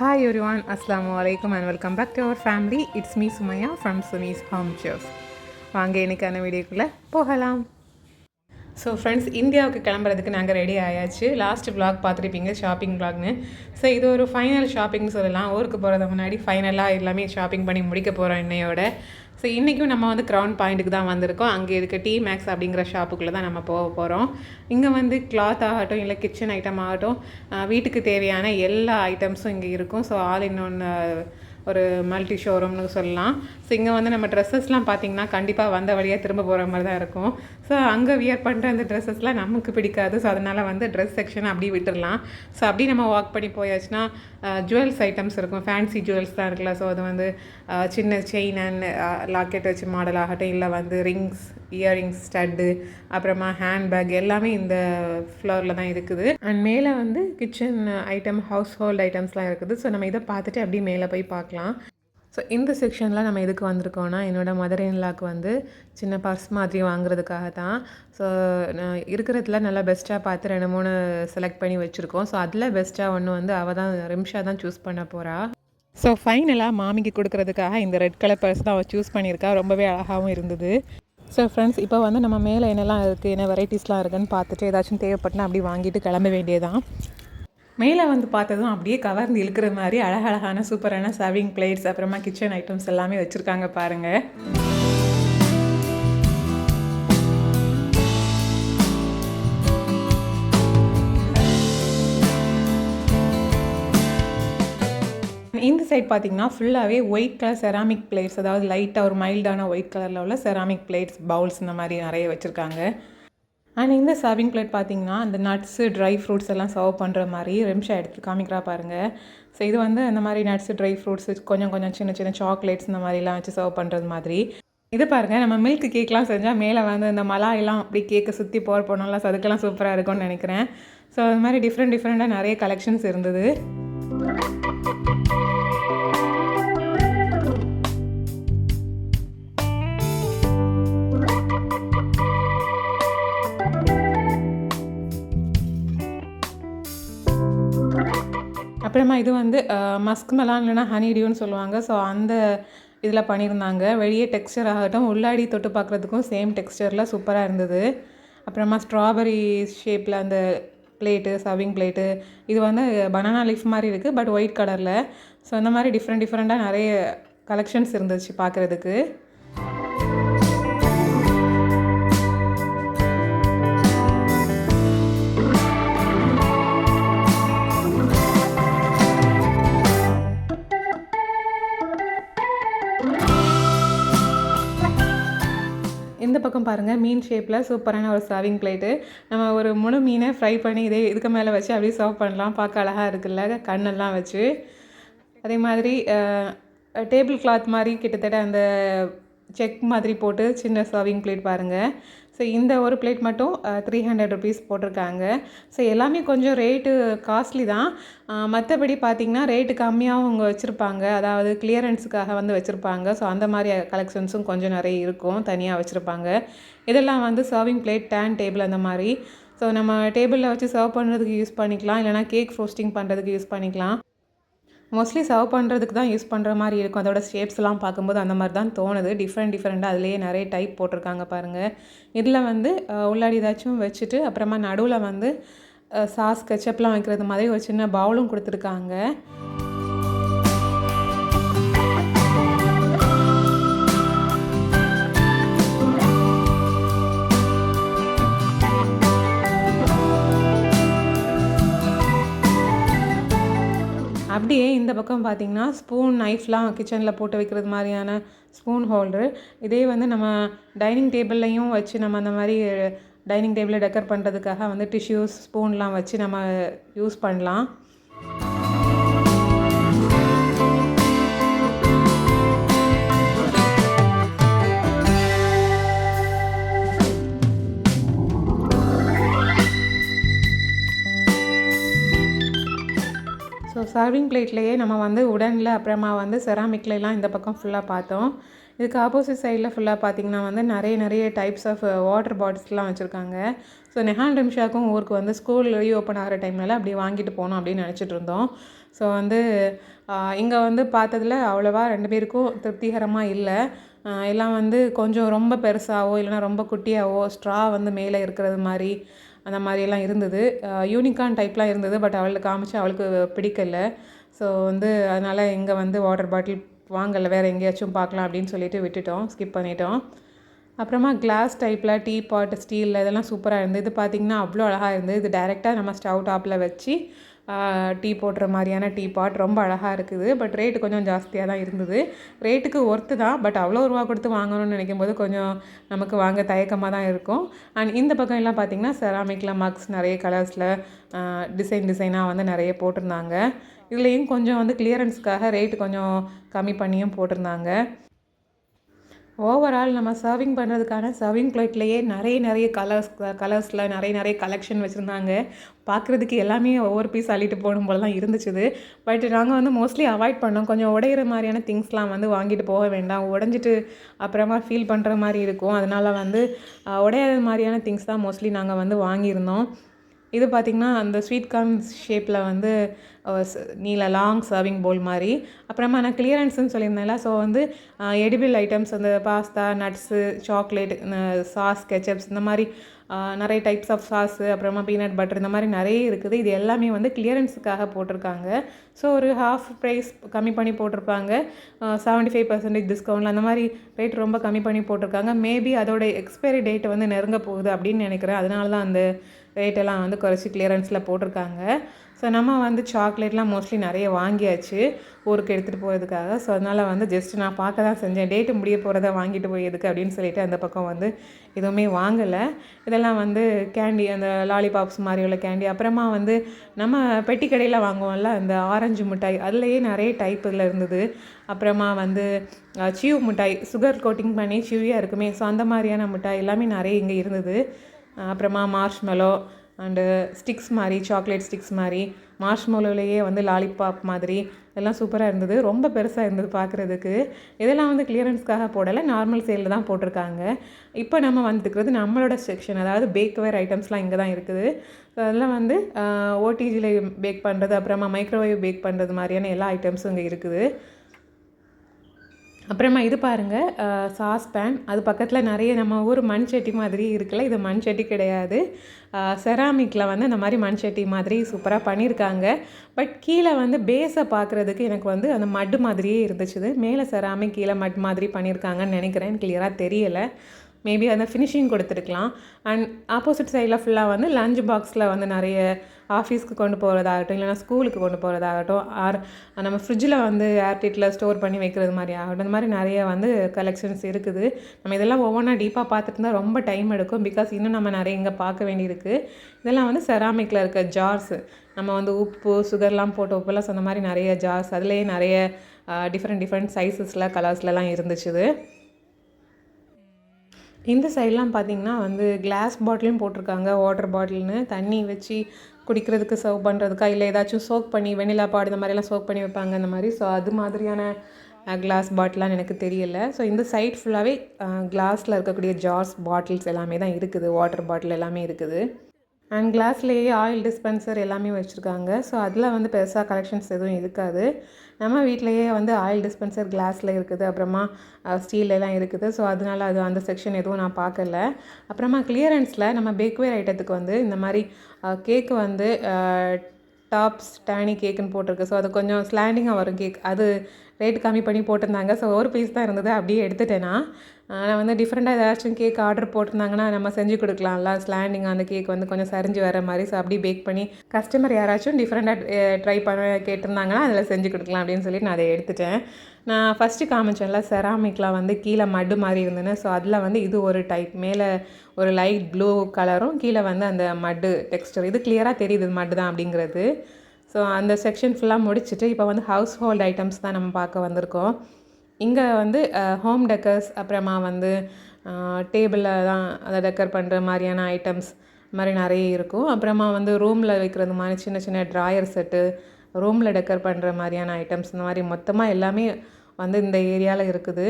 Hi everyone, அஸ்லாம் வலைக்கம் and welcome back to our family it's me Sumaiya from Sumee's home shows வாங்க இன்றைக்கான வீடியோக்குள்ளே போகலாம். ஸோ ஃப்ரெண்ட்ஸ் இந்தியாவுக்கு கிளம்புறதுக்கு நாங்கள் ரெடி ஆயாச்சு. லாஸ்ட் ப்ளாக் பார்த்துருப்பீங்க ஷாப்பிங் ப்ளாக்னு ஸோ இது ஒரு ஃபைனல் ஷாப்பிங் சொல்லலாம். ஊருக்கு போகிறத முன்னாடி ஃபைனலாக எல்லாமே ஷாப்பிங் பண்ணி முடிக்க போகிறோம் இன்னையோட. ஸோ இன்றைக்கும் நம்ம வந்து க்ரௌன் பாயிண்ட்டுக்கு தான் வந்திருக்கோம். அங்கே இருக்க டீ மேக்ஸ் அப்படிங்கிற ஷாப்புக்குள்ளே தான் நம்ம போக போகிறோம் இங்கே வந்து கிளாத் ஆகட்டும் இல்லை கிச்சன் ஐட்டம் ஆகட்டும் வீட்டுக்கு தேவையான எல்லா ஐட்டம்ஸும் இங்கே இருக்கும். ஸோ ஆல் இன்னொன்று ஒரு மல்டி ஷோரூம்னு சொல்லலாம். ஸோ இங்கே வந்து நம்ம ட்ரெஸ்ஸஸ்லாம் பார்த்திங்கன்னா கண்டிப்பாக வந்த வழியாக திரும்ப போகிற மாதிரி தான் இருக்கும். ஸோ அங்கே வியர் பண்ணுற அந்த ட்ரெஸ்ஸஸ்லாம் நமக்கு பிடிக்காது. ஸோ அதனால் வந்து ட்ரெஸ் செக்ஷன் அப்படியே விட்டுடலாம் ஸோ அப்படி நம்ம வாக் பண்ணி போயாச்சுன்னா ஜுவல்ஸ் ஐட்டம்ஸ் இருக்கும். ஃபேன்சி ஜுவல்ஸ் தான் இருக்குல்ல. ஸோ அது வந்து சின்ன செயின் அண்ட் லாக்கெட் வச்சு மாடல் ஆகட்டும் இல்லை வந்து ரிங்ஸ் இயரிங்ஸ் ஸ்டட்டு அப்புறமா ஹேண்ட்பேக் எல்லாமே இந்த ஃப்ளோரில் தான் இருக்குது. அண்ட் மேலே வந்து கிச்சன் ஐட்டம் ஹவுஸ் ஹோல்ட் ஐட்டம்ஸ்லாம் இருக்குது. ஸோ நம்ம இதை பார்த்துட்டு அப்படியே மேலே போய் பார்க்கலாம். ஸோ இந்த செக்ஷனில் நம்ம எதுக்கு வந்திருக்கோன்னா என்னோடய மதர் இன்லாக்கு வந்து சின்ன பர்ஸ் மாதிரி வாங்குறதுக்காக தான். ஸோ நான் இருக்கிறதுல நல்லா பெஸ்ட்டாக பார்த்து ரெண்டு மூணு செலக்ட் பண்ணி வச்சுருக்கோம். ஸோ அதில் பெஸ்ட்டாக ஒன்று வந்து அவள் தான் ரிம்ஷா தான் சூஸ் பண்ண போகிறா ஸோ ஃபைனலாக மாமிக்கு கொடுக்குறதுக்காக இந்த ரெட் கலர் பர்ஸ் தான் அவள் சூஸ் பண்ணியிருக்கா. ரொம்பவே அழகாகவும் இருந்தது. ஸோ ஃப்ரெண்ட்ஸ் இப்போ வந்து நம்ம மேலே என்னெல்லாம் இருக்குது என்ன வெரைட்டிஸ்லாம் இருக்குன்னு பார்த்துட்டு ஏதாச்சும் தேவைப்பட்டுனா அப்படி வாங்கிட்டு கிளம்ப வேண்டியதான் மேலே வந்து பார்த்ததும் அப்படியே கவர்ந்து இழுக்கிற மாதிரி அழகழகான சூப்பரான சர்விங் பிளேட்ஸ் அப்புறமா கிச்சன் ஐட்டம்ஸ் எல்லாமே வச்சுருக்காங்க பாருங்கள் இந்த சைட் பார்த்தீங்கன்னா ஃபுல்லாகவே ஒயிட் கலர் செராமிக் பிளேட்ஸ் அதாவது லைட்டாக ஒரு மைல்டான ஒயிட் கலரில் உள்ள செராமிக் பிளேட்ஸ் பவுல்ஸ் இந்த மாதிரி நிறைய வச்சுருக்காங்க. அண்ட் இந்த சர்விங் பிளேட் பார்த்தீங்கன்னா அந்த நட்ஸு ட்ரை ஃப்ரூட்ஸ் எல்லாம் சர்வ் பண்ணுற மாதிரி ரெம்ஷா எடுத்து காமிக்கிறா பாருங்கள் ஸோ இது வந்து இந்த மாதிரி நட்ஸு ட்ரை ஃப்ரூட்ஸ் கொஞ்சம் கொஞ்சம் சின்ன சின்ன சாக்லேட்ஸ் இந்த மாதிரிலாம் வச்சு சர்வ் பண்ணுறது மாதிரி. இது பாருங்கள் நம்ம மில்க் கேக்லாம் செஞ்சால் மேலே வந்து இந்த மலாயெல்லாம் அப்படி கேக்கை சுற்றி போர் போனோம்ல ஸோ அதுக்கெல்லாம் சூப்பராக இருக்கும்னு நினைக்கிறேன். ஸோ அது மாதிரி டிஃப்ரெண்ட் டிஃப்ரெண்ட்டாக நிறைய கலெக்ஷன்ஸ் இருந்தது. அப்புறமா இது வந்து மஸ்க் மெலான் இல்லைனா ஹனி டியூன்னு சொல்லுவாங்க. ஸோ அந்த இதில் பண்ணியிருந்தாங்க. வெளியே டெக்ஸ்டர் ஆகட்டும் உள்ளாடி தொட்டு பார்க்குறதுக்கும் சேம் டெக்ஸ்டரில் சூப்பராக இருந்தது. அப்புறமா ஸ்ட்ராபெரி ஷேப்பில் அந்த பிளேட்டு சர்விங் பிளேட்டு இது வந்து பனானா லீஃப் மாதிரி இருக்குது பட் ஒயிட் கலரில் ஸோ இந்த மாதிரி டிஃப்ரெண்ட் டிஃப்ரெண்ட்டாக நிறைய கலெக்ஷன்ஸ் இருந்துச்சு பார்க்குறதுக்கு. பாருங்கள் மீன் ஷேப்பில் சூப்பரான ஒரு சர்விங் பிளேட்டு நம்ம ஒரு முழு மீனை ஃப்ரை பண்ணி இதே இதுக்கு மேலே வச்சு அப்படியே சர்வ் பண்ணலாம். பார்க்க அழகாக இருக்குல்ல கண்ணெல்லாம் வச்சு. அதே மாதிரி டேபிள் கிளாத் மாதிரி கிட்டத்தட்ட அந்த செக் மாதிரி போட்டு சின்ன சர்விங் பிளேட் பாருங்கள் ஸோ இந்த ஒரு பிளேட் மட்டும் த்ரீ ஹண்ட்ரட் ருபீஸ் போட்டிருக்காங்க. ஸோ எல்லாமே கொஞ்சம் ரேட்டு காஸ்ட்லி தான். மற்றபடி பார்த்திங்கன்னா ரேட்டு கம்மியாகவும் அவங்க வச்சுருப்பாங்க. அதாவது கிளியரன்ஸுக்காக வந்து வச்சுருப்பாங்க. ஸோ அந்த மாதிரி கலெக்ஷன்ஸும் கொஞ்சம் நிறைய இருக்கும். தனியாக வச்சுருப்பாங்க. இதெல்லாம் வந்து சர்விங் பிளேட் டேன் டேபிள் அந்த மாதிரி. ஸோ நம்ம டேபிளில் வச்சு சர்வ் பண்ணுறதுக்கு யூஸ் பண்ணிக்கலாம். இல்லைனா கேக் ஃப்ரோஸ்டிங் பண்ணுறதுக்கு யூஸ் பண்ணிக்கலாம். மோஸ்ட்லி சர்வ் பண்ணுறதுக்கு தான் யூஸ் பண்ணுற மாதிரி இருக்கும். அதோட ஷேப்ஸ்லாம் பார்க்கும்போது அந்த மாதிரி தான் தோணுது. டிஃப்ரெண்ட் டிஃப்ரெண்ட்டாக அதுலேயே நிறைய டைப் போட்டிருக்காங்க பாருங்கள் இதில் வந்து உள்ளாடி ஏதாச்சும் வச்சுட்டு அப்புறமா நடுவில் வந்து சாஸ் கெச்சப்லாம் வைக்கிறது மாதிரி ஒரு சின்ன பவுலும் கொடுத்துருக்காங்க. அப்படியே இந்த பக்கம் பார்த்திங்கன்னா ஸ்பூன் நைஃப்லாம் கிச்சனில் போட்டு வைக்கிறது மாதிரியான ஸ்பூன் ஹோல்டர். இதே வந்து நம்ம டைனிங் டேபிள்லையும் வச்சு நம்ம அந்த மாதிரி டைனிங் டேபிளை டெக்கர் பண்ணுறதுக்காக வந்து டிஷ்யூஸ் ஸ்பூன்லாம் வச்சு நம்ம யூஸ் பண்ணலாம். சர்விங் பிளேட்லேயே நம்ம வந்து உடனில் அப்புறமா வந்து செராமிக்லாம் இந்த பக்கம் ஃபுல்லாக பார்த்தோம். இதுக்கு ஆப்போசிட் சைடில் ஃபுல்லாக பார்த்தீங்கன்னா வந்து நிறைய நிறைய டைப்ஸ் ஆஃப் வாட்டர் பாட்டில்ஸ்லாம் வச்சுருக்காங்க. ஸோ நெஹான் ரிம்ஷாக்கும் ஊருக்கு வந்து ஸ்கூல் ரீஓப்பன் ஆகிற டைம்லலாம் அப்படி வாங்கிட்டு போகணும் அப்படின்னு நினச்சிட்டு இருந்தோம். ஸோ வந்து இங்கே வந்து பார்த்ததுல அவ்வளோவா ரெண்டு பேருக்கும் திருப்திகரமாக இல்லை. எல்லாம் வந்து கொஞ்சம் ரொம்ப பெருசாகவோ இல்லைனா ரொம்ப குட்டியாகவோ ஸ்ட்ரா வந்து மேலே இருக்கிறது மாதிரி அந்த மாதிரியெல்லாம் இருந்தது. யூனிகான் டைப்லாம் இருந்தது பட் அவளுக்கு காமிச்சு அவளுக்கு பிடிக்கல. ஸோ வந்து அதனால் இங்கே வந்து வாட்டர் பாட்டில் வாங்கலை. வேறு எங்கேயாச்சும் பார்க்கலாம் அப்படின்னு சொல்லிட்டு விட்டுட்டோம். ஸ்கிப் பண்ணிட்டோம். அப்புறமா கிளாஸ் டைப்பில் டீ பாட் ஸ்டீலில் இதெல்லாம் சூப்பராக இருந்தது. இது பார்த்திங்கன்னா அவ்வளோ அழகாக இருந்தது. இது டைரெக்டாக நம்ம ஸ்டவ் டாப்பில் வச்சு டீ போடுற மாதிரியான டீ பாட் ரொம்ப அழகாக இருக்குது. பட் ரேட்டு கொஞ்சம் ஜாஸ்தியாக தான் இருந்தது. ரேட்டுக்கு ஒர்த்து தான். பட் அவ்வளோ ரூபா கொடுத்து வாங்கணும்னு நினைக்கும் போது கொஞ்சம் நமக்கு வாங்க தயக்கமாக தான் இருக்கும். அண்ட் இந்த பக்கம் எல்லாம் பார்த்திங்கன்னா செராமிக்கில் மக்ஸ் நிறைய கலர்ஸில் டிசைன் டிசைனாக வந்து நிறைய போட்டிருந்தாங்க. இதுலேயும் கொஞ்சம் வந்து கிளியரன்ஸ்க்காக ரேட்டு கொஞ்சம் கம்மி பண்ணியும் போட்டிருந்தாங்க. ஓவரால் நம்ம சர்விங் பண்ணுறதுக்கான சர்விங் பிளேட்லேயே நிறைய நிறைய கலர்ஸ் கலர்ஸில் நிறைய நிறைய கலெக்ஷன் வச்சுருந்தாங்க. பார்க்குறதுக்கு எல்லாமே ஒவ்வொரு பீஸ் அள்ளிட்டு போகணும் போல தான் இருந்துச்சு பட் நாங்கள் வந்து மோஸ்ட்லி அவாய்ட் பண்ணோம். கொஞ்சம் உடையிற மாதிரியான திங்ஸ்லாம் வந்து வாங்கிட்டு போக வேண்டாம். உடஞ்சிட்டு அப்புறமா ஃபீல் பண்ணுற மாதிரி இருக்கும். அதனால் வந்து உடையாத மாதிரியான திங்ஸ் தான் மோஸ்ட்லி நாங்கள் வந்து வாங்கியிருந்தோம். இது பார்த்திங்கன்னா அந்த ஸ்வீட் கார்ன் ஷேப்பில் வந்து நீல லாங் சர்விங் போல் மாதிரி. அப்புறமா நான் கிளியரன்ஸ்னு சொல்லியிருந்தேன்ல ஸோ வந்து எடிபிள் ஐட்டம்ஸ் அந்த pasta nuts chocolate sauce ketchups இந்த மாதிரி நிறைய டைப்ஸ் ஆஃப் சாஸு அப்புறமா பீனட் பட்டர் இந்த மாதிரி நிறைய இருக்குது. இது எல்லாமே வந்து கிளியரன்ஸுக்காக போட்டிருக்காங்க. ஸோ ஒரு ஹாஃப் ப்ரைஸ் கம்மி பண்ணி போட்டிருப்பாங்க. செவன்ட்டி ஃபைவ் பர்சன்டேஜ் டிஸ்கவுண்ட் அந்த மாதிரி ரேட் ரொம்ப கம்மி பண்ணி போட்டிருக்காங்க. மேபி அதோட எக்ஸ்பைரி டேட் வந்து நெருங்க போகுது அப்படின்னு நினைக்கிறேன். அதனால தான் அந்த ரேட்டெல்லாம் வந்து குறைச்சி கிளியரன்ஸில் போட்டிருக்காங்க. ஸோ நம்ம வந்து சாக்லேட்லாம் மோஸ்ட்லி நிறைய வாங்கியாச்சு. ஊருக்கு எடுத்துகிட்டு போகிறதுக்காக ஸோ அதனால் வந்து ஜஸ்ட் நான் பார்க்க தான் செஞ்சேன். டேட்டு முடிய போகிறத வாங்கிட்டு போய் எதுக்கு அப்படின்னு சொல்லிட்டு அந்த பக்கம் வந்து எதுவுமே வாங்கலை. இதெல்லாம் வந்து கேண்டி அந்த லாலிபாப்ஸ் மாதிரி உள்ள கேண்டி அப்புறமா வந்து நம்ம பெட்டி கடையில் வாங்குவோம்ல அந்த ஆரஞ்சு மிட்டாய். அதுலேயே நிறைய டைப் இதில் இருந்தது. அப்புறமா வந்து சியூ மிட்டாய். சுகர் கோட்டிங் பண்ணி சியூயாக இருக்குமே. ஸோ அந்த மாதிரியான மிட்டாய் எல்லாமே நிறைய இங்கே இருந்தது. அப்புறமா மார்ஷ்மெலோ அண்டு ஸ்டிக்ஸ் மாதிரி சாக்லேட் ஸ்டிக்ஸ் மாதிரி மார்ஷ்மெலோலேயே வந்து லாலிபாப் மாதிரி எல்லாம் சூப்பராக இருந்தது. ரொம்ப பெருசாக இருந்தது பார்க்குறதுக்கு. இதெல்லாம் வந்து கிளியரன்ஸ்க்காக போடலை. நார்மல் சேலில் தான் போட்டிருக்காங்க. இப்போ நம்ம வந்துக்கிறது நம்மளோட செக்ஷன் அதாவது பேக்வேர் ஐட்டம்ஸ்லாம் இங்கே தான் இருக்குது. ஸோ அதெல்லாம் வந்து ஓடிஜியில் பேக் பண்ணுறது அப்புறமா மைக்ரோவேவ் பேக் பண்ணுறது மாதிரியான எல்லா ஐட்டம்ஸும் இங்கே இருக்குது. அப்புறமா இது பாருங்கள் சாஸ் பேன் அது பக்கத்தில் நிறைய நம்ம ஊர் மண் சட்டி மாதிரி இருக்குல்ல இது மண் சட்டி கிடையாது செராமிக்கில் வந்து இந்த மாதிரி மண் சட்டி மாதிரி சூப்பராக பண்ணியிருக்காங்க பட் கீழே வந்து பேஸை பார்க்குறதுக்கு எனக்கு வந்து அந்த மட்டு மாதிரியே இருந்துச்சு மேலே செராமிக் கீழே மட் மாதிரி பண்ணியிருக்காங்கன்னு நினைக்கிறேன். கிளியராக தெரியலை. மேபி அந்த ஃபினிஷிங் கொடுத்துருக்கலாம். அண்ட் ஆப்போசிட் சைடில் ஃபுல்லாக வந்து லஞ்ச் பாக்ஸில் வந்து நிறைய ஆஃபீஸ்க்கு கொண்டு போகிறதாகட்டும் இல்லைனா ஸ்கூலுக்கு கொண்டு போகிறதாகட்டும் ஆர் நம்ம ஃப்ரிட்ஜில் வந்து ஏர்டேட்டில் ஸ்டோர் பண்ணி வைக்கிறது மாதிரி ஆகட்டும். இந்த மாதிரி நிறைய வந்து கலெக்ஷன்ஸ் இருக்குது. நம்ம இதெல்லாம் ஒவ்வொன்றா டீப்பாக பார்த்துட்டு இருந்தால் ரொம்ப டைம் எடுக்கும். பிகாஸ் இன்னும் நம்ம நிறைய இங்கே பார்க்க வேண்டியிருக்கு. இதெல்லாம் வந்து செராமிக்கில் இருக்க ஜார்ஸு நம்ம வந்து உப்பு சுகர்லாம் போட்டு உப்புலாம் சொன்ன மாதிரி நிறைய ஜார்ஸ் அதுலேயே நிறைய டிஃப்ரெண்ட் டிஃப்ரெண்ட் சைஸஸில் கலர்ஸ்லலாம் இருந்துச்சு இந்த சைட்லாம் பார்த்திங்கன்னா வந்து கிளாஸ் பாட்டிலும் போட்டிருக்காங்க வாட்டர் பாட்டில்னு தண்ணி வச்சு குடிக்கிறதுக்கு சர்வ் பண்ணுறதுக்கா இல்லை ஏதாச்சும் சோக் பண்ணி வெண்ணிலா பாடு இந்த மாதிரிலாம் சோக் பண்ணி வைப்பாங்க அந்த மாதிரி. ஸோ அது மாதிரியான கிளாஸ் பாட்டிலான்னு எனக்கு தெரியல. ஸோ இந்த சைட் ஃபுல்லாகவே கிளாஸில் இருக்கக்கூடிய ஜார்ஸ் பாட்டில்ஸ் எல்லாமே தான் இருக்குது வாட்டர் பாட்டில் எல்லாமே இருக்குது. அண்ட் கிளாஸ்லேயே ஆயில் டிஸ்பென்சர் எல்லாமே வச்சுருக்காங்க. ஸோ அதில் வந்து பெருசாக கலெக்ஷன்ஸ் எதுவும் இருக்காது. நம்ம வீட்லேயே வந்து ஆயில் டிஸ்பென்சர் கிளாஸில் இருக்குது. அப்புறமா ஸ்டீல்லாம் இருக்குது. ஸோ அதனால் அது அந்த செக்ஷன் எதுவும் நான் பார்க்கல. அப்புறமா கிளியரன்ஸில் நம்ம பேக்வேர் ஐட்டத்துக்கு வந்து இந்த மாதிரி கேக்கு வந்து டாப்ஸ் டேனி கேக்குன்னு போட்டிருக்கு. ஸோ அது கொஞ்சம் ஸ்லாண்டிங்காக வரும் கேக் அது ரேட் கம்மி பண்ணி போட்டிருந்தாங்க. ஸோ ஒரு பீஸ் தான் இருந்தது. அப்படியே எடுத்துட்டேன்னா நான். வந்து டிஃப்ரெண்ட்டாக ஏதாச்சும் கேக் ஆர்டர் போட்டிருந்தாங்கன்னா நம்ம செஞ்சு கொடுக்கலாம்ல. ஸ்லாண்டிங் அந்த கேக் வந்து கொஞ்சம் சரிஞ்சு வர மாதிரி. ஸோ அப்படியே பேக் பண்ணி கஸ்டமர் யாராச்சும் டிஃப்ரெண்ட்டாக ட்ரை பண்ண கேட்டிருந்தாங்கன்னா அதில் செஞ்சு கொடுக்கலாம் அப்படின்னு சொல்லி நான் அதை எடுத்துட்டேன். நான் ஃபஸ்ட்டு காமிச்சேன்ல செராமிக்லாம் வந்து கீழே மட்டு மாதிரி இருந்ததுன்னு. ஸோ அதில் வந்து இது ஒரு டைப் மேலே ஒரு லைட் ப்ளூ கலரும் கீழே வந்து அந்த மட்டு டெக்ஸ்டர் இது கிளியராக தெரியுது மட்டு தான் அப்படிங்கிறது. ஸோ அந்த செக்ஷன் ஃபுல்லாக முடிச்சுட்டு இப்போ வந்து ஹவுஸ் ஹோல்ட் ஐட்டம்ஸ் தான் நம்ம பார்க்க வந்திருக்கோம். இங்கே வந்து ஹோம் டெக்கர்ஸ் அப்புறமா வந்து டேபிளில் தான் அதை டெக்கர் பண்ணுற மாதிரியான ஐட்டம்ஸ் மாதிரி நிறைய இருக்கும். அப்புறமா வந்து ரூமில் வைக்கிறது மாதிரி சின்ன சின்ன ட்ராயர் செட்டு ரூமில் டெக்கர் பண்ணுற மாதிரியான ஐட்டம்ஸ் இந்த மாதிரி மொத்தமாக எல்லாமே வந்து இந்த ஏரியாவில் இருக்குது.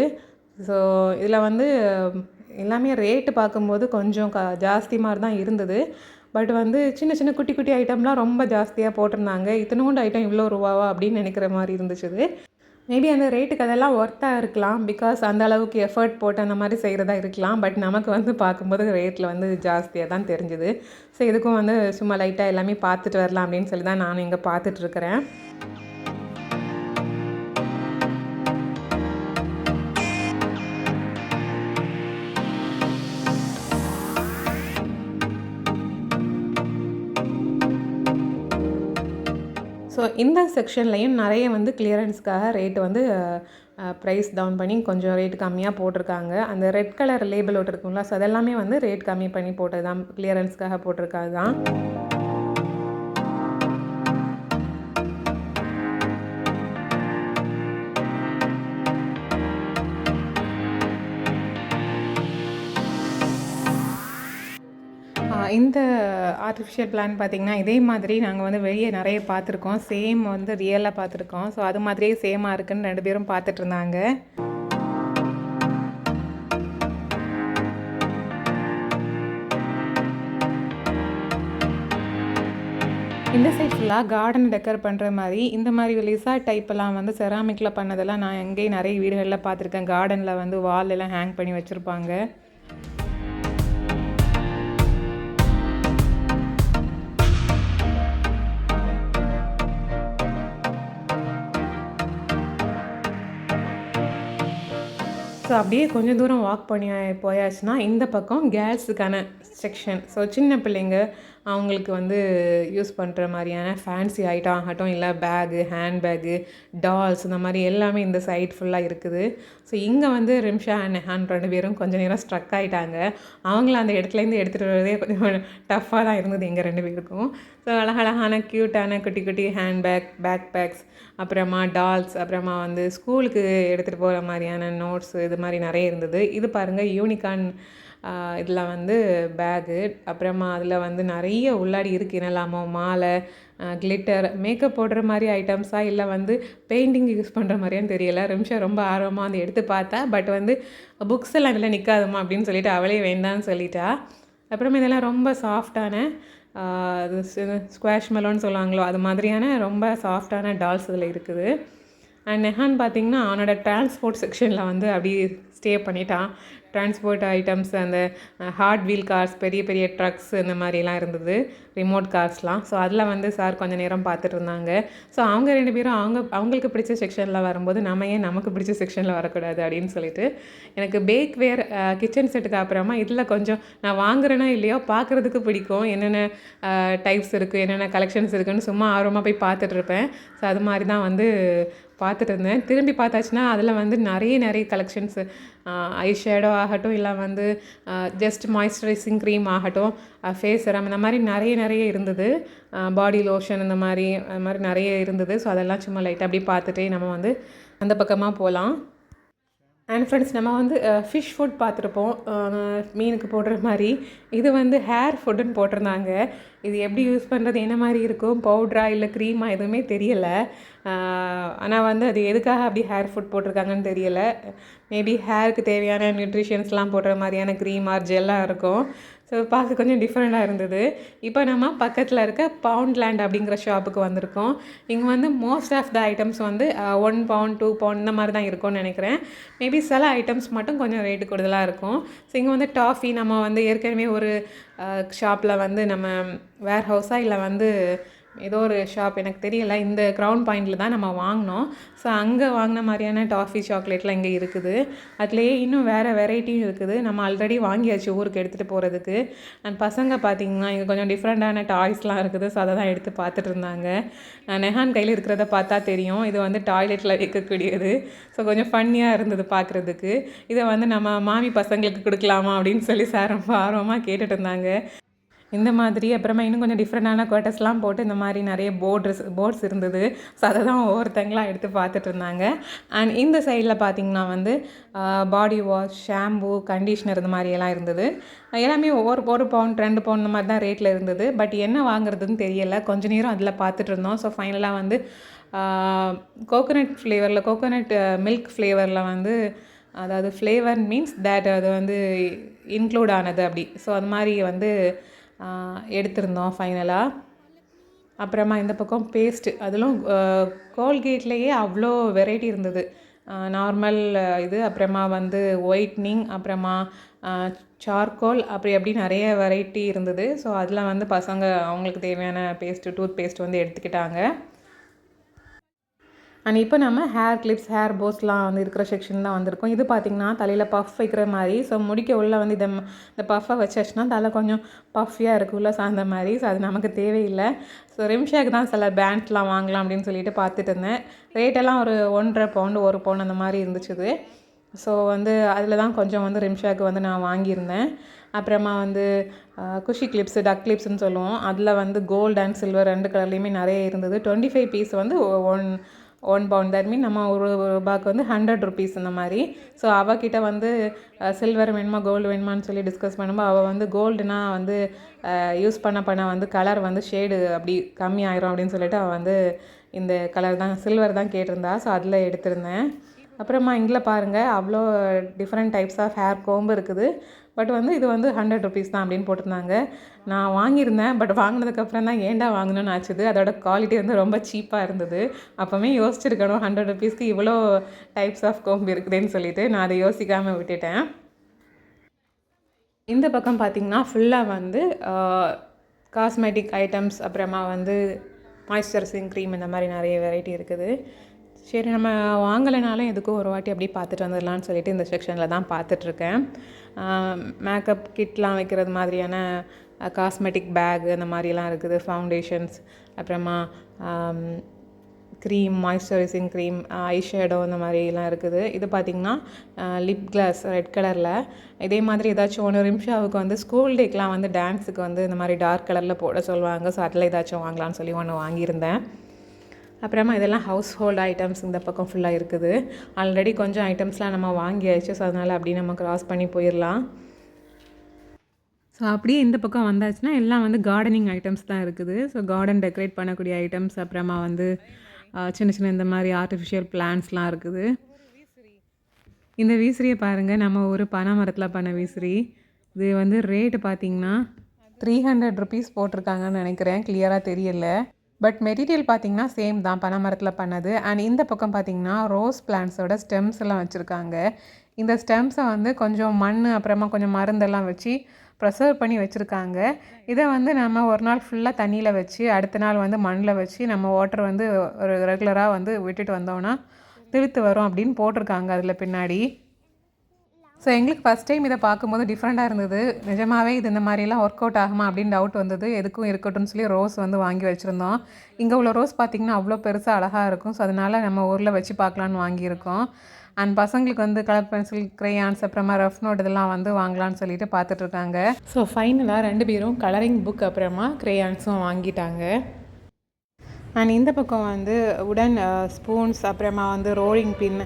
ஸோ இதில் வந்து எல்லாமே ரேட்டு பார்க்கும்போது கொஞ்சம் க ஜாஸ்தி மாதிரி தான் இருந்தது. பட் வந்து சின்ன சின்ன குட்டி குட்டி ஐட்டம்லாம் ரொம்ப ஜாஸ்தியாக போட்டிருந்தாங்க. இத்தனோண்டு ஐட்டம் இவ்வளோ ரூபாவா அப்படின்னு நினைக்கிற மாதிரி இருந்துச்சு மேபி அந்த ரேட்டுக்கு அதெல்லாம் ஒர்த்தாக இருக்கலாம். பிகாஸ் அந்த அளவுக்கு எஃபர்ட் போட்டு அந்த மாதிரி செய்கிறதா இருக்கலாம். பட் நமக்கு வந்து பார்க்கும்போது ரேட்டில் வந்து ஜாஸ்தியாக தான் தெரிஞ்சுது. ஸோ இதுக்கும் வந்து சும்மா லைட்டாக எல்லாமே பார்த்துட்டு வரலாம் அப்படின்னு சொல்லி தான் நானும் இங்கே பார்த்துட்ருக்குறேன் ஸோ இந்த செக்ஷன்லையும் நிறைய வந்து கிளியரன்ஸ்க்காக ரேட்டு வந்து ப்ரைஸ் டவுன் பண்ணி கொஞ்சம் ரேட் கம்மியாக போட்டிருக்காங்க. அந்த ரெட் கலர் லேபிள் இருக்குங்களா ஸோ அதெல்லாமே வந்து ரேட் கம்மி பண்ணி போட்டது தான் கிளியரன்ஸ்க்காக போட்டிருக்காது தான் இந்த ஆர்டிஃபிஷியல் பிளான் பார்த்திங்கன்னா இதே மாதிரி நாங்கள் வந்து வெளியே நிறைய பார்த்துருக்கோம். சேம் வந்து ரியலாக பார்த்துருக்கோம். ஸோ அது மாதிரியே சேமாக இருக்குன்னு ரெண்டு பேரும் பார்த்துட்டு இருந்தாங்க. இந்த சைட் ஃபுல்லாக கார்டன் டெக்கர் பண்ணுற மாதிரி இந்த மாதிரி லிசா டைப்பெல்லாம் வந்து செராமிக்கில் பண்ணதெல்லாம் நான் எங்கேயும் நிறைய வீடுகளில் பார்த்துருக்கேன். கார்டனில் வந்து வால் எல்லாம் ஹேங் பண்ணி வச்சுருப்பாங்க. ஸோ அப்படியே கொஞ்சம் தூரம் வாக் பண்ணி போயாச்சுன்னா இந்த பக்கம் கேர்ள்ஸுக்கான செக்ஷன் ஸோ சின்ன பிள்ளைங்க அவங்களுக்கு வந்து யூஸ் பண்ணுற மாதிரியான ஃபேன்சி ஐட்டம் ஆகட்டும் இல்லை பேகு ஹேண்ட் பேகு டால்ஸ் இந்த மாதிரி எல்லாமே இந்த சைட் ஃபுல்லாக இருக்குது. ஸோ இங்கே வந்து ரிம்ஷா அண்ட் ஹேண்ட் ரெண்டு பேரும் கொஞ்சம் நேரம் ஸ்ட்ரக் ஆகிட்டாங்க அவங்கள அந்த இடத்துலேருந்து எடுத்துகிட்டு வரதே கொஞ்சம் டஃப்பாக தான் இருந்தது எங்கள் ரெண்டு பேருக்கும். ஸோ அழகழகான க்யூட்டான குட்டி குட்டி ஹேண்ட் பேக் பேக் பேக்ஸ் அப்புறமா டால்ஸ் அப்புறமா வந்து ஸ்கூலுக்கு எடுத்துகிட்டு போகிற மாதிரியான நோட்ஸ் இது மாதிரி நிறைய இருந்தது. இது பாருங்கள் யூனிகான் இதில் வந்து பேகு அப்புறமா அதில் வந்து நிறைய உள்ளாடி இருக்குது என்னலாமோ மாலை கிளிட்டர் மேக்கப் போடுற மாதிரி ஐட்டம்ஸாக இல்லை வந்து பெயிண்டிங் யூஸ் பண்ணுற மாதிரியான்னு தெரியல. ரிம்ஷா ரொம்ப ஆர்வமாக வந்து எடுத்து பார்த்தா பட் வந்து புக்ஸ் எல்லாம் இதில் நிற்காதுமா அப்படின்னு சொல்லிட்டு அவளே வேண்டான்னு சொல்லிட்டா. அப்புறம் இதெல்லாம் ரொம்ப சாஃப்டான ஸ்குவாஷ் மெலோன்னு சொல்லுவாங்களோ அது மாதிரியான ரொம்ப சாஃப்டான டால்ஸ் இதில் இருக்குது. அண்ட் நெஹான் பார்த்திங்கன்னா அவனோட டிரான்ஸ்போர்ட் செக்ஷனில் வந்து அப்படி ஸ்டே பண்ணிட்டான். டிரான்ஸ்போர்ட் ஐட்டம்ஸ் அந்த ஹார்ட் வீல் கார்ஸ் பெரிய பெரிய ட்ரக்ஸ் இந்த மாதிரிலாம் இருந்தது. ரிமோட் கார்ஸ்லாம் ஸோ அதில் வந்து சார் கொஞ்சம் நேரம் பார்த்துட்டு இருந்தாங்க. ஸோ அவங்க ரெண்டு பேரும் அவங்க அவங்களுக்கு பிடிச்ச செக்ஷனில் வரும்போது நம்ம ஏன் நமக்கு பிடிச்ச செக்ஷனில் வரக்கூடாது அப்படின்னு சொல்லிட்டு எனக்கு பேக் வேர் கிச்சன் செட்டுக்கு அப்புறமா இதில் கொஞ்சம் நான் வாங்குறேன்னா இல்லையோ பார்க்குறதுக்கு பிடிக்கும். என்னென்ன uh, டைப்ஸ் இருக்குது என்னென்ன கலெக்ஷன்ஸ் இருக்குதுன்னு சும்மா ஆர்வமாக போய் பார்த்துட்ருப்பேன் ஸோ அது மாதிரி தான் வந்து பார்த்துட்டு இருந்தேன் திரும்பி பார்த்தாச்சுன்னா அதில் வந்து நிறைய நிறைய கலெக்ஷன்ஸு ஐ ஷேடோ ஆகட்டும் இல்லை வந்து ஜஸ்ட் மாய்ஸ்சரைசிங் க்ரீம் ஆகட்டும் ஃபேஸ் செரம் இந்த மாதிரி நிறைய நிறைய இருந்தது. பாடி லோஷன் இந்த மாதிரி அந்த மாதிரி நிறைய இருந்தது. ஸோ அதெல்லாம் சும்மா லைட்டாக அப்படி பார்த்துட்டே நம்ம வந்து அந்த பக்கமாக போகலாம் அண்ட் ஃப்ரெண்ட்ஸ் நம்ம வந்து ஃபிஷ் ஃபுட் பார்த்துருப்போம். மீனுக்கு போடுற மாதிரி. இது வந்து ஹேர் ஃபுட்டுன்னு போட்டிருந்தாங்க. இது எப்படி யூஸ் பண்ணுறது என்ன மாதிரி இருக்கும் பவுட்ரா இல்லை க்ரீமா எதுவுமே தெரியலை. ஆனால் வந்து அது எதுக்காக அப்படி ஹேர் ஃபுட் போட்டிருக்காங்கன்னு தெரியலை. மேபி ஹேருக்கு தேவையான நியூட்ரிஷன்ஸ்லாம் போடுற மாதிரியான க்ரீம் ஆர் ஜெல்லாக இருக்கும். ஸோ பார்க்க கொஞ்சம் டிஃப்ரெண்ட்டாக இருந்தது. இப்போ நம்ம பக்கத்தில் இருக்க பவுண்ட் லேண்ட் அப்படிங்கிற ஷாப்புக்கு வந்திருக்கோம். இங்கே வந்து மோஸ்ட் ஆஃப் த ஐட்டம்ஸ் வந்து ஒன் பவுண்ட் டூ பவுண்ட் இந்த மாதிரி தான் இருக்கும்னு நினைக்கிறேன். மேபி சில ஐட்டம்ஸ் மட்டும் கொஞ்சம் ரேட்டு கூடுதலாக இருக்கும். ஸோ இங்கே வந்து டாஃபி நம்ம வந்து ஏற்கனவே ஒரு ஷாப்பில் வந்து நம்ம வேர் ஹவுஸாக இல்லை வந்து ஏதோ ஒரு ஷாப் எனக்கு தெரியல. இந்த க்ரௌண்ட் பாயிண்டில் தான் நம்ம வாங்கினோம். ஸோ அங்கே வாங்கின மாதிரியான டாஃபி சாக்லேட்லாம் இங்கே இருக்குது. அதுலேயே இன்னும் வேறு வெரைட்டியும் இருக்குது. நம்ம ஆல்ரெடி வாங்கியாச்சு ஊருக்கு எடுத்துகிட்டு போகிறதுக்கு அண்ட் பசங்க பார்த்திங்கன்னா இங்கே கொஞ்சம் டிஃப்ரெண்ட்டான டாய்ஸ்லாம் இருக்குது. ஸோ அதை தான் எடுத்து பார்த்துட்டு இருந்தாங்க. நெஹான் கையில் இருக்கிறத பார்த்தா தெரியும். இது வந்து டாய்லெட்டில் வைக்கக்கூடியது. ஸோ கொஞ்சம் ஃபன்னியாக இருந்தது பார்க்குறதுக்கு. இதை வந்து நம்ம மாமி பசங்களுக்கு கொடுக்கலாமா அப்படின்னு சொல்லி சார் ரொம்ப ஆர்வமாக கேட்டுட்டு இருந்தாங்க. இந்த மாதிரி அப்புறமா இன்னும் கொஞ்சம் டிஃப்ரெண்டான குவார்ட்டர்ஸ்லாம் போட்டு இந்த மாதிரி நிறைய போர்ட்ஸ் போர்ட்ஸ் இருந்தது. ஸோ அதை தான் ஒவ்வொருத்தங்களாம் எடுத்து பார்த்துட்டு இருந்தாங்க. அண்ட் இந்த சைடில் பார்த்திங்கன்னா வந்து பாடி வாஷ் ஷாம்பு கண்டிஷ்னர் இந்த மாதிரியெல்லாம் இருந்தது. எல்லாமே ஒவ்வொரு ஒரு பவுண்ட் ரெண்டு பவுண்ட் இந்த மாதிரி தான் ரேட்டில் இருந்தது. பட் என்ன வாங்குறதுன்னு தெரியலை. கொஞ்ச நேரம் அதில் பார்த்துட்டு இருந்தோம். ஸோ ஃபைனலாக வந்து கோகோனட் ஃப்ளேவரில் கோகோனட் மில்க் ஃப்ளேவரில் வந்து அதாவது ஃப்ளேவர் மீன்ஸ் தேட் அது வந்து இன்க்ளூட் ஆனது அப்படி. ஸோ அது மாதிரி வந்து எடுத்திருந்தோம் ஃபைனலாக அப்புறமா இந்த பக்கம் பேஸ்ட்டு அதிலும் கோல்கேட்லேயே அவ்வளோ வெரைட்டி இருந்தது. நார்மல் இது அப்புறமா வந்து ஒயிட்னிங் அப்புறமா சார்கோல் அப்படி அப்படி நிறைய வெரைட்டி இருந்தது. ஸோ அதில் வந்து பசங்க அவங்களுக்கு தேவையான பேஸ்ட்டு டூத் பேஸ்ட் வந்து எடுத்துக்கிட்டாங்க. அண்ட் இப்போ நம்ம ஹேர் கிளிப்ஸ் ஹேர் போஸ்லாம் வந்து இருக்கிற செக்ஷன் தான் வந்திருக்கோம். இது பார்த்திங்கன்னா தலையில் பஃப் வைக்கிற மாதிரி. ஸோ முடிக்க உள்ளே வந்து இதை இந்த பஃப்பை வச்சாச்சுன்னா தலை கொஞ்சம் பஃபியாக இருக்குது உள்ள சார்ந்த மாதிரி. ஸோ அது நமக்கு தேவையில்லை. ஸோ ரிம்ஷாக்கு தான் சில பேண்ட்லாம் வாங்கலாம் அப்படின்னு சொல்லிட்டு பார்த்துட்டு இருந்தேன். ரேட்டெல்லாம் ஒரு ஒன்றரை பவுண்டு ஒரு பவுண்டு அந்த மாதிரி இருந்துச்சுது. ஸோ வந்து அதில் தான் கொஞ்சம் வந்து ரிம்ஷாக்கு வந்து நான் வாங்கியிருந்தேன். அப்புறமா வந்து குஷி கிளிப்ஸு டக் கிளிப்ஸ்னு சொல்லுவோம். அதில் வந்து கோல்டு அண்ட் சில்வர் ரெண்டு கலர்லேயுமே நிறைய இருந்தது. டுவெண்ட்டி ஃபைவ் பீஸ் வந்து one one pound that mean நம்ம ஒரு ரூபாய்க்கு வந்து ஹண்ட்ரட் ருபீஸ் இந்த மாதிரி. ஸோ அவகிட்ட வந்து சில்வர் வேணுமா கோல்டு வேணுமான்னு சொல்லி டிஸ்கஸ் பண்ணும்போது அவள் வந்து கோல்டுனா வந்து யூஸ் பண்ண பண்ண வந்து கலர் வந்து ஷேடு அப்படி கம்மி ஆயிரும் அப்படின்னு சொல்லிட்டு அவள் வந்து இந்த கலர் தான் சில்வர் தான் கேட்டிருந்தா. ஸோ அதில் எடுத்திருந்தேன். அப்புறமா இங்கே பாருங்கள் அவ்வளோ different types of hair comb இருக்குது. பட் வந்து இது வந்து ஹண்ட்ரட் ருபீஸ் தான் அப்படின்னு போட்டிருந்தாங்க. நான் வாங்கியிருந்தேன் பட் வாங்கினதுக்கப்புறம் தான் ஏன்டா வாங்கணும்னு ஆச்சுது. அதோட குவாலிட்டி வந்து ரொம்ப சீப்பாக இருந்தது. அப்போவே யோசிச்சிருக்கணும் ஹண்ட்ரட் ருபீஸ்க்கு இவ்வளோ டைப்ஸ் ஆஃப் கோம்பு இருக்குதுன்னு சொல்லிட்டு நான் அதை யோசிக்காமல் விட்டுட்டேன். இந்த பக்கம் பார்த்திங்கன்னா ஃபுல்லாக வந்து காஸ்மெட்டிக் ஐட்டம்ஸ் அப்புறமா வந்து மாய்ஸ்சரைசிங் க்ரீம் இந்த மாதிரி நிறைய வெரைட்டி இருக்குது. சரி நம்ம வாங்கலைனாலும் எதுக்கும் ஒரு வாட்டி அப்படியே பார்த்துட்டு வந்துடலான்னு சொல்லிட்டு இந்த செக்ஷனில் தான் பார்த்துட்ருக்கேன். மேக்கப் கிட்லாம் வைக்கிறது மாதிரியான காஸ்மெட்டிக் பேக் அந்த மாதிரிலாம் இருக்குது ஃபவுண்டேஷன்ஸ் அப்புறமா க்ரீம் மாய்ஸ்சரைசிங் க்ரீம் ஐஷேடோ இந்த மாதிரிலாம் இருக்குது. இது பார்த்திங்கன்னா லிப் கிளாஸ் ரெட் கலரில் இதே மாதிரி ஏதாச்சும் ஒன்று ரிம்ஷாவுக்கு வந்து ஸ்கூல் டேக்கெலாம் வந்து டான்ஸுக்கு வந்து இந்த மாதிரி டார்க் கலரில் போட சொல்லுவாங்க. ஸோ அதில் ஏதாச்சும் வாங்கலாம்னு சொல்லி ஒன்று வாங்கியிருந்தேன். அப்புறமா இதெல்லாம் ஹவுஸ் ஹோல்ட் ஐட்டம்ஸ் இந்த பக்கம் ஃபுல்லாக இருக்குது. ஆல்ரெடி கொஞ்சம் ஐட்டம்ஸ்லாம் நம்ம வாங்கியாச்சு ஸோ அதனால் அப்படியே நம்ம க்ராஸ் பண்ணி போயிடலாம் ஸோ அப்படியே இந்த பக்கம் வந்தாச்சுன்னா எல்லாம் வந்து கார்டனிங் ஐட்டம்ஸ் தான் இருக்குது. ஸோ கார்டன் டெக்கரேட் பண்ணக்கூடிய ஐட்டம்ஸ் அப்புறமா வந்து சின்ன சின்ன இந்த மாதிரி ஆர்டிஃபிஷியல் பிளான்ஸ்லாம் இருக்குது. இந்த வீசிரியை பாருங்கள் நம்ம ஒரு பனை மரத்தில் பண்ண வீசிரி. இது வந்து ரேட்டு பார்த்திங்கன்னா த்ரீ ஹண்ட்ரட் ருபீஸ் போட்டிருக்காங்கன்னு நினைக்கிறேன். கிளியராக தெரியல. பட் மெட்டீரியல் பார்த்திங்கன்னா சேம் தான் பனைமரத்தில் பண்ணது. அண்ட் இந்த பக்கம் பார்த்திங்கன்னா ரோஸ் பிளான்ஸோட ஸ்டெம்ஸ் எல்லாம் வச்சுருக்காங்க. இந்த ஸ்டெம்ஸை வந்து கொஞ்சம் மண் அப்புறமா கொஞ்சம் மருந்தெல்லாம் வச்சு ப்ரெசர்வ் பண்ணி வச்சுருக்காங்க. இதை வந்து நம்ம ஒரு நாள் ஃபுல்லாக தண்ணியில் வச்சு அடுத்த நாள் வந்து மண்ணில் வச்சு நம்ம வாட்டர் வந்து ஒரு ரெகுலராக வந்து விட்டுட்டு வந்தோன்னா திருத்து வரும் அப்படின்னு போட்டிருக்காங்க அதில் பின்னாடி. ஸோ எங்களுக்கு ஃபஸ்ட் டைம் இதை பார்க்கும்போது டிஃப்ரெண்ட்டாக இருந்தது. நிஜமாகவே இது இந்த மாதிரிலாம் ஒர்க் அவுட் ஆகுமா அப்படின்னு டவுட் வந்தது. எதுக்கும் இருக்கட்டும்னு சொல்லி ரோஸ் வந்து வாங்கி வச்சுருந்தோம். இங்கே உள்ள ரோஸ் பார்த்திங்கன்னா அவ்வளோ பெருசாக அழகாக இருக்கும். ஸோ அதனால் நம்ம ஊரில் வச்சு பார்க்கலான்னு வாங்கியிருக்கோம். அண்ட் பசங்களுக்கு வந்து கலர் பென்சில் க்ரேயான்ஸ் அப்புறமா ரஃப் நோட் இதெல்லாம் வந்து வாங்கலான்னு சொல்லிட்டு பார்த்துட்ருக்காங்க ஸோ ஃபைனலாக ரெண்டு பேரும் கலரிங் புக் அப்புறமா க்ரேயான்ஸும் வாங்கிட்டாங்க. அண்ட் இந்த பக்கம் வந்து உடன் ஸ்பூன்ஸ் uh, அப்புறமா வந்து ரோலிங் பின்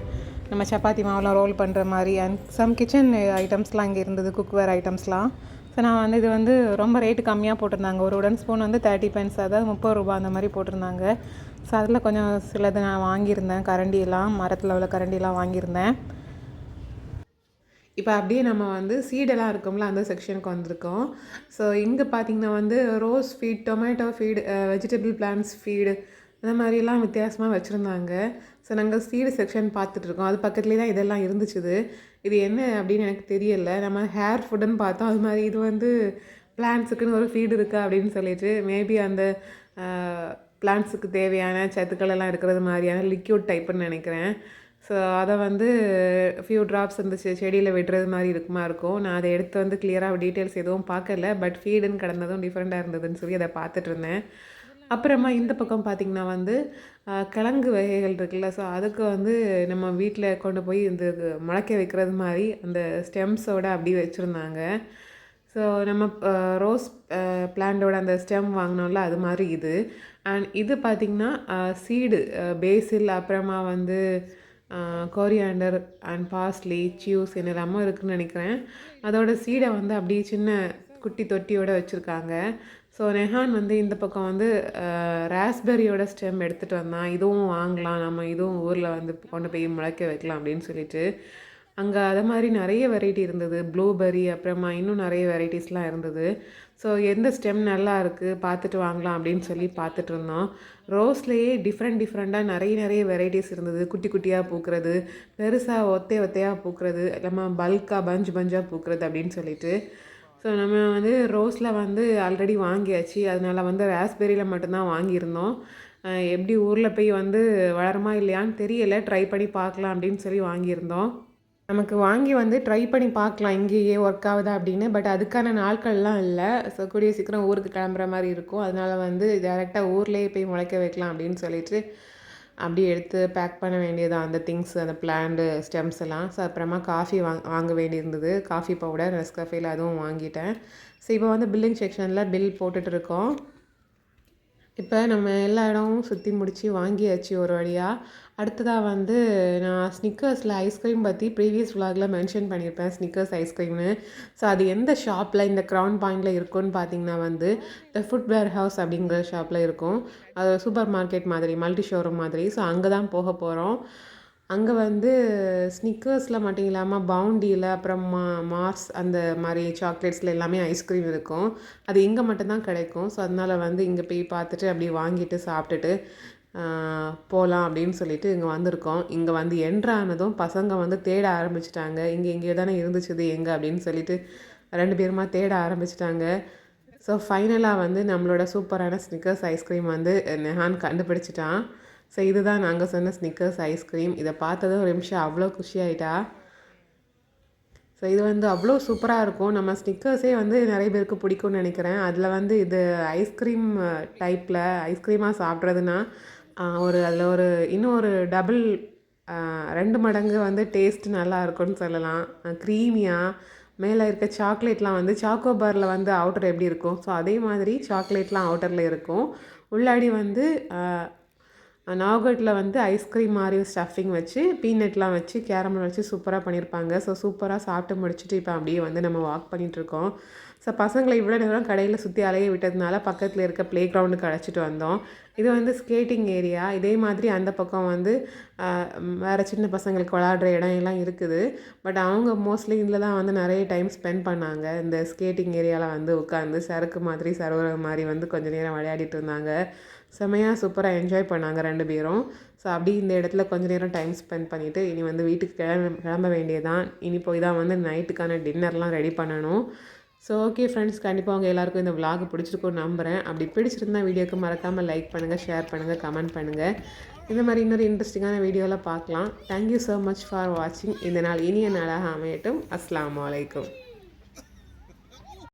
நம்ம சப்பாத்தி மாவுலாம் ரோல் பண்ணுற மாதிரி அண்ட் சம் கிச்சன் ஐட்டம்ஸ்லாம் இங்கே இருந்தது குக்வேர் ஐட்டம்ஸ்லாம் ஸோ நான் வந்து இது வந்து ரொம்ப ரேட்டு கம்மியாக போட்டிருந்தாங்க. ஒரு உடன் ஸ்பூன் வந்து தேர்ட்டி பென்ஸ் அதாவது முப்பது ரூபா அந்த மாதிரி போட்டிருந்தாங்க. ஸோ அதில் கொஞ்சம் சிலது நான் வாங்கியிருந்தேன். கரண்டியெல்லாம் மரத்தில் உள்ள கரண்டியெல்லாம் வாங்கியிருந்தேன். இப்போ அப்படியே நம்ம வந்து சீடெல்லாம் இருக்கும்ல அந்த செக்ஷனுக்கு வந்திருக்கோம். ஸோ இங்கே பார்த்திங்கன்னா வந்து rose feed tomato feed vegetable plants feed அந்த மாதிரிலாம் வித்தியாசமாக வச்சுருந்தாங்க. ஸோ நாங்கள் சீடு செக்ஷன் பார்த்துட்ருக்கோம் அது பக்கத்துலேயே தான் இதெல்லாம் இருந்துச்சுது. இது என்ன அப்படின்னு எனக்கு தெரியல. நம்ம ஹேர் ஃபுட்டுன்னு பார்த்தோம். அது மாதிரி இது வந்து பிளான்ஸுக்குன்னு ஒரு ஃபீடு இருக்கா அப்படின்னு சொல்லிட்டு மேபி அந்த பிளான்ஸுக்கு தேவையான சத்துக்கள் எல்லாம் இருக்கிறது மாதிரியான லிக்யூட் டைப்புன்னு நினைக்கிறேன். ஸோ அதை வந்து ஃபியூ ட்ராப்ஸ் இந்த செடியில் விடுறது மாதிரி இருக்குமா இருக்கும். நான் அதை எடுத்து வந்து கிளியராக டீட்டெயில்ஸ் எதுவும் பார்க்கல. பட் ஃபீடுன்னு கிடந்ததும் டிஃப்ரெண்ட்டாக இருந்ததுன்னு சொல்லி அதை பார்த்துட்டு இருந்தேன். அப்புறமா இந்த பக்கம் பார்த்திங்கன்னா வந்து கிழங்கு வகைகள் இருக்குல்ல ஸோ அதுக்கு வந்து நம்ம வீட்டில் கொண்டு போய் இந்த முளைக்க வைக்கிறது மாதிரி அந்த ஸ்டெம்ஸோடு அப்படி வச்சுருந்தாங்க. ஸோ நம்ம ரோஸ் பிளான்டோட அந்த ஸ்டெம் வாங்கினோம்ல அது மாதிரி இது. அண்ட் இது பார்த்திங்கன்னா சீடு பேசில் அப்புறமா வந்து கோரியாண்டர் அண்ட் பாஸ்லி சியூஸ் என்னெல்லாமோ இருக்குதுன்னு நினைக்கிறேன். அதோட சீடை வந்து அப்படியே சின்ன குட்டி தொட்டியோடு வச்சுருக்காங்க. ஸோ நெஹான் வந்து இந்த பக்கம் வந்து ராஸ்பெரியோட ஸ்டெம் எடுத்துகிட்டு வந்தான் இதுவும் வாங்கலாம் நம்ம இதுவும் ஊரில் வந்து கொண்டு போய் முளைக்க வைக்கலாம் அப்படின்னு சொல்லிட்டு அங்கே அதை மாதிரி நிறைய வெரைட்டி இருந்தது. ப்ளூபெர்ரி அப்புறமா இன்னும் நிறைய வெரைட்டிஸ்லாம் இருந்தது. ஸோ எந்த ஸ்டெம் நல்லா இருக்குது பார்த்துட்டு வாங்கலாம் அப்படின்னு சொல்லி பார்த்துட்டு இருந்தோம். ரோஸ்லேயே டிஃப்ரெண்ட் டிஃப்ரெண்ட்டாக நிறைய நிறைய வெரைட்டிஸ் இருந்தது. குட்டி குட்டியாக பூக்கிறது பெருசாக ஒத்தை ஒத்தையாக பூக்கிறது இல்லாமல் பல்காக பஞ்ச் பஞ்சாக பூக்கிறது அப்படின்னு சொல்லிட்டு ஸோ நம்ம வந்து ரோஸில் வந்து ஆல்ரெடி வாங்கியாச்சு. அதனால வந்து ராஸ்பெரியில் மட்டும்தான் வாங்கியிருந்தோம். எப்படி ஊரில் போய் வந்து வளருமா இல்லையான்னு தெரியலை. ட்ரை பண்ணி பார்க்கலாம் அப்படின்னு சொல்லி வாங்கியிருந்தோம். நமக்கு வாங்கி வந்து ட்ரை பண்ணி பார்க்கலாம். இங்கேயே ஒர்க் ஆகுதா அப்படின்னு. பட் அதுக்கான நாட்கள்லாம் இல்லை. ஸோ கூடிய சீக்கிரம் ஊருக்கு கிளம்புற மாதிரி இருக்கும். அதனால் வந்து டேரெக்டாக ஊர்லேயே போய் முளைக்க வைக்கலாம் அப்படின்னு சொல்லிட்டு அப்படியே எடுத்து பேக் பண்ண வேண்டியது அந்த திங்ஸ் அந்த பிளான்டு ஸ்டெம்ஸ் எல்லாம். ஸோ அப்புறமா காஃபி வாங்க வாங்க வேண்டியிருந்தது. காஃபி பவுடர் நெஸ்கஃபேல அதுவும் வாங்கிட்டேன். ஸோ இப்போ வந்து பில்லிங் செக்ஷனில் பில் போட்டுட்ருக்கோம் இருக்கோம். இப்போ நம்ம எல்லா இடமும் சுற்றி முடித்து வாங்கியாச்சு ஒரு வழியாக அடுத்ததாக வந்து நான் ஸ்னிக்கர்ஸில் ஐஸ்கிரீம் பற்றி ப்ரீவியஸ் விலாகில் மென்ஷன் பண்ணியிருப்பேன் ஸ்னிக்கர்ஸ் ஐஸ்கிரீம்னு ஸோ அது எந்த ஷாப்பில் இந்த க்ரௌன் பாயிண்டில் இருக்குன்னு பார்த்தீங்கன்னா வந்து த ஃபுட் வேர் ஹவுஸ் அப்படிங்கிற ஷாப்பில் இருக்கும். அது சூப்பர் மார்க்கெட் மாதிரி மல்டி ஷோரூம் மாதிரி. ஸோ அங்கே தான் போக போகிறோம் அங்கே வந்து ஸ்னிக்கர்ஸில் மட்டும் இல்லாமல் பவுண்டியில் அப்புறம் மா மார்ஸ் அந்த மாதிரி சாக்லேட்ஸில் எல்லாமே ஐஸ்கிரீம் இருக்கும். அது இங்கே மட்டும்தான் கிடைக்கும். ஸோ அதனால் வந்து இங்கே போய் பார்த்துட்டு அப்படியே வாங்கிட்டு சாப்பிட்டுட்டு போகலாம் அப்படின்னு சொல்லிட்டு இங்கே வந்திருக்கோம். இங்கே வந்து என்ட்ரானதும் பசங்க வந்து தேட ஆரம்பிச்சிட்டாங்க. இங்கே எங்கேயோ தானே இருந்துச்சுது எங்கே அப்படின்னு சொல்லிட்டு ரெண்டு பேருமா தேட ஆரம்பிச்சிட்டாங்க. ஸோ ஃபைனலாக வந்து நம்மளோட சூப்பரான ஸ்னிக்கர்ஸ் ஐஸ்கிரீம் வந்து நெஹான் கண்டுபிடிச்சிட்டான். ஸோ இதுதான் நாங்கள் சொன்ன ஸ்னிக்கர்ஸ் ஐஸ்கிரீம் இதை பார்த்ததும் ஒரு நிமிஷம் அவ்வளோ குஷி ஆகிட்டா ஸோ இது வந்து அவ்வளோ சூப்பராக இருக்கும். நம்ம ஸ்னிக்கர்ஸே வந்து நிறைய பேருக்கு பிடிக்கும்னு நினைக்கிறேன். அதில் வந்து இது ஐஸ்கிரீம் டைப்பில் ஐஸ்கிரீமாக சாப்பிட்றதுனா ஒரு அதில் ஒரு இன்னும் ஒரு டபுள் ரெண்டு மடங்கு வந்து டேஸ்ட் நல்லா இருக்கும்னு சொல்லலாம். க்ரீமியாக மேலே இருக்க சாக்லேட்லாம் வந்து சாக்கோபாரில் வந்து அவுட்டர் எப்படி இருக்கும்? ஸோ அதே மாதிரி சாக்லேட்லாம் அவுட்டரில் இருக்கும். உள்ளாடி வந்து நாகட்டில் வந்து ஐஸ்கிரீம் மாதிரி ஸ்டஃபிங் வச்சு பீனட்லாம் வச்சு கேரமல் வச்சு சூப்பராக பண்ணியிருப்பாங்க ஸோ சூப்பராக சாப்பிட்டு முடிச்சுட்டு இப்போ அப்படியே வந்து நம்ம வாக் பண்ணிகிட்ருக்கோம் ஸோ பசங்களை இவ்வளோ நேரம் கடையில் சுற்றி அலைய விட்டதுனால பக்கத்தில் இருக்க ப்ளே கிரவுண்டுக்கு அழைச்சிட்டு வந்தோம். இது வந்து ஸ்கேட்டிங் ஏரியா இதே மாதிரி அந்த பக்கம் வந்து வேறு சின்ன பசங்களுக்கு விளாடுற இடம் எல்லாம் இருக்குது. பட் அவங்க மோஸ்ட்லி இதில் தான் வந்து நிறைய டைம் ஸ்பெண்ட் பண்ணாங்க. இந்த ஸ்கேட்டிங் ஏரியாவில் வந்து உட்காந்து சரக்கு மாதிரி சரோவர் மாதிரி வந்து கொஞ்ச நேரம் விளையாடிட்டு இருந்தாங்க. செமையாக சூப்பராக என்ஜாய் பண்ணாங்க ரெண்டு பேரும். ஸோ அப்படி இந்த இடத்துல கொஞ்ச நேரம் டைம் ஸ்பெண்ட் பண்ணிவிட்டு இனி வந்து வீட்டுக்கு கிளம்ப கிளம்ப வேண்டியதான் இனி போய் தான் வந்து நைட்டுக்கான டின்னர்லாம் ரெடி பண்ணணும். ஸோ ஓகே ஃப்ரெண்ட்ஸ் கண்டிப்பாக அவங்க எல்லாருக்கும் இந்த vlog பிடிச்சிருக்கும்னு நம்புகிறேன் அப்படி பிடிச்சிருந்தா வீடியோக்கு மறக்காமல் லைக் பண்ணுங்கள் ஷேர் பண்ணுங்கள் கமெண்ட் பண்ணுங்கள் இந்த மாதிரி இன்னொரு இன்ட்ரெஸ்டிங்கான வீடியோவில் பார்க்கலாம். தேங்க்யூ ஸோ மச் ஃபார் வாட்சிங் இந்த நாள் இனிய நாளாக அமையட்டும். அஸ்லாம் வலைக்கம்